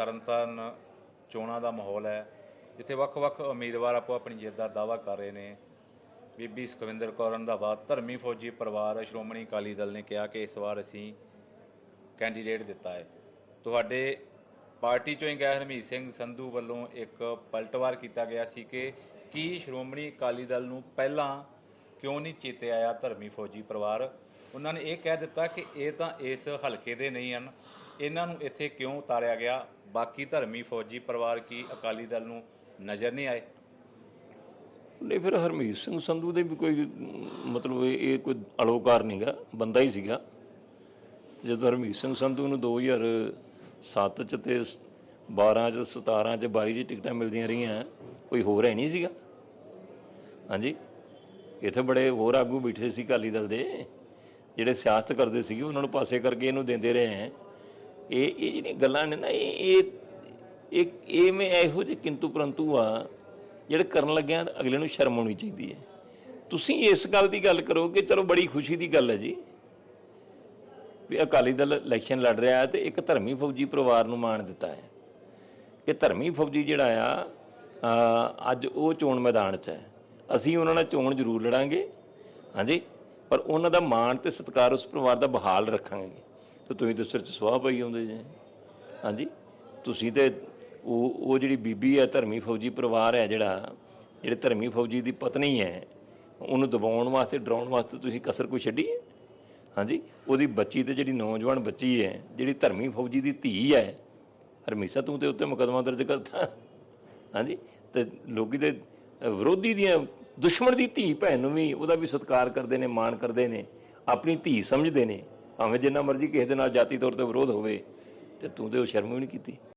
ਤਰਨਤਾਰਨ ਚੋਣਾਂ ਦਾ ਮਾਹੌਲ ਹੈ। ਜਿੱਥੇ ਵੱਖ-ਵੱਖ ਉਮੀਦਵਾਰ ਆਪੋ ਆਪਣੀ ਜਿੱਤ ਦਾ ਦਾਅਵਾ ਕਰ ਰਹੇ ਨੇ। ਬੀਬੀ ਸੁਖਵਿੰਦਰ ਕੌਰ ਰੰਧਾਵਾ ਧਰਮੀ ਫੌਜੀ ਪਰਿਵਾਰ ਸ਼੍ਰੋਮਣੀ ਅਕਾਲੀ ਦਲ ਨੇ ਕਿਹਾ ਕਿ ਇਸ ਵਾਰ ਅਸੀਂ ਕੈਂਡੀਡੇਟ ਦਿੱਤਾ ਹੈ। ਤੁਹਾਡੇ ਪਾਰਟੀ ਚੋਂ ਹੀ ਗਏ ਹਰਮੀਤ ਸਿੰਘ ਸੰਧੂ ਵੱਲੋਂ ਇੱਕ ਪਲਟਵਾਰ ਕੀਤਾ ਗਿਆ ਸੀ ਕਿ ਕੀ ਸ਼੍ਰੋਮਣੀ ਅਕਾਲੀ ਦਲ ਨੂੰ ਪਹਿਲਾਂ ਕਿਉਂ ਨਹੀਂ ਚੇਤੇ ਆਇਆ ਧਰਮੀ ਫੌਜੀ ਪਰਿਵਾਰ? ਉਹਨਾਂ ਨੇ ਇਹ ਕਹਿ ਦਿੱਤਾ ਕਿ ਇਹ ਤਾਂ ਇਸ ਹਲਕੇ ਦੇ ਨਹੀਂ ਹਨ। ਇਹਨਾਂ ਨੂੰ ਇੱਥੇ ਕਿਉਂ ਉਤਾਰਿਆ ਗਿਆ? ਬਾਕੀ ਧਰਮੀ ਫੌਜੀ ਪਰਿਵਾਰ ਕੀ ਅਕਾਲੀ ਦਲ ਨੂੰ ਨਜ਼ਰ ਨਹੀਂ ਆਏ? ਨਹੀਂ, ਫਿਰ ਹਰਮੀਤ ਸਿੰਘ ਸੰਧੂ ਦੇ ਵੀ ਕੋਈ, ਮਤਲਬ ਇਹ ਇਹ ਕੋਈ ਅਲੋਕਾਰ ਨਹੀਂਗਾ ਬੰਦਾ ਹੀ ਸੀਗਾ। ਜਦੋਂ ਹਰਮੀਤ ਸਿੰਘ ਸੰਧੂ ਨੂੰ 2007 ਚ ਤੇ 12 ਚ 17 ਚ 22 ਚ ਟਿਕਟਾਂ ਮਿਲਦੀਆਂ ਰਹੀਆਂ, ਕੋਈ ਹੋਰ ਹੈ ਨਹੀਂ ਸੀਗਾ। ਹਾਂਜੀ? ਇੱਥੇ ਬੜੇ ਹੋਰ ਆਗੂ ਬੈਠੇ ਸੀ ਅਕਾਲੀ ਦਲ ਦੇ, ਜਿਹੜੇ ਸਿਆਸਤ ਕਰਦੇ ਸੀਗੇ, ਉਹਨਾਂ ਨੂੰ ਪਾਸੇ ਕਰਕੇ ਇਹਨੂੰ ਦਿੰਦੇ ਰਹੇ ਹੈ। ਇਹ ਇਹ ਜਿਹੜੀਆਂ ਗੱਲਾਂ ਨੇ ਨਾ, ਇਹ ਇਹ ਇਹ ਮੈਂ ਇਹੋ ਜਿਹੇ ਕਿੰਤੂ ਪਰੰਤੂ ਆ, ਜਿਹੜੇ ਕਰਨ ਲੱਗਿਆ ਅਗਲੇ ਨੂੰ ਸ਼ਰਮ ਆਉਣੀ ਚਾਹੀਦੀ ਹੈ। ਤੁਸੀਂ ਇਸ ਗੱਲ ਦੀ ਗੱਲ ਕਰੋ ਕਿ ਚਲੋ ਬੜੀ ਖੁਸ਼ੀ ਦੀ ਗੱਲ ਹੈ ਜੀ, ਵੀ ਅਕਾਲੀ ਦਲ ਇਲੈਕਸ਼ਨ ਲੜ ਰਿਹਾ ਹੈ ਤੇ ਇੱਕ ਧਰਮੀ ਫੌਜੀ ਪਰਿਵਾਰ ਨੂੰ ਮਾਣ ਦਿੱਤਾ ਹੈ। ਕਿ ਧਰਮੀ ਫੌਜੀ ਜਿਹੜਾ ਆ ਅੱਜ ਉਹ ਚੋਣ ਮੈਦਾਨ 'ਚ ਹੈ। ਅਸੀਂ ਉਹਨਾਂ ਨਾਲ ਚੋਣ ਜ਼ਰੂਰ ਲੜਾਂਗੇ, ਹਾਂਜੀ, ਪਰ ਉਹਨਾਂ ਦਾ ਮਾਣ ਤੇ ਸਤਿਕਾਰ ਉਸ ਪਰਿਵਾਰ ਦਾ ਬਹਾਲ ਰੱਖਾਂਗੇ। ਤੇ ਤੁਸੀਂ ਤਾਂ ਸਿਰ 'ਚ ਸੁਆਹ ਪਈ ਆਉਂਦੇ ਜੇ। ਹਾਂਜੀ? ਤੁਸੀਂ ਤੇ ਉਹ ਉਹ ਜਿਹੜੀ ਬੀਬੀ ਹੈ, ਧਰਮੀ ਫੌਜੀ ਪਰਿਵਾਰ ਹੈ ਜਿਹੜਾ, ਜਿਹੜੇ ਧਰਮੀ ਫੌਜੀ ਦੀ ਪਤਨੀ ਹੈ, ਉਹਨੂੰ ਦਬਾਉਣ ਵਾਸਤੇ, ਡਰਾਉਣ ਵਾਸਤੇ ਤੁਸੀਂ ਕਸਰ ਕੋਈ ਛੱਡੀ ਹੈ? ਹਾਂਜੀ? ਉਹਦੀ ਬੱਚੀ ਤੇ ਜਿਹੜੀ ਨੌਜਵਾਨ ਬੱਚੀ ਹੈ, ਜਿਹੜੀ ਧਰਮੀ ਫੌਜੀ ਦੀ ਧੀ ਹੈ, ਹਰਮੀਸਾ ਤੂੰ ਤੇ ਉੱਤੇ ਮੁਕਦਮਾ ਦਰਜ ਕਰਤਾ। ਹਾਂਜੀ? ਤੇ ਲੋਕੀ ਦੇ ਵਿਰੋਧੀ ਦੀਆਂ ਦੁਸ਼ਮਣ ਦੀ ਧੀ ਭੈਣ ਨੂੰ ਵੀ ਉਹਦਾ ਵੀ ਸਤਿਕਾਰ ਕਰਦੇ ਨੇ, ਮਾਣ ਕਰਦੇ ਨੇ, ਆਪਣੀ ਧੀ ਸਮਝਦੇ ਨੇ। ਭਾਵੇਂ ਜਿੰਨਾ ਮਰਜ਼ੀ ਕਿਸੇ ਦੇ ਨਾਲ ਜਾਤੀ ਤੌਰ ਤੇ ਵਿਰੋਧ ਹੋਵੇ, ਤੇ ਤੂੰ ਤੇ ਉਹ ਸ਼ਰਮ ਵੀ ਨਹੀਂ ਕੀਤੀ।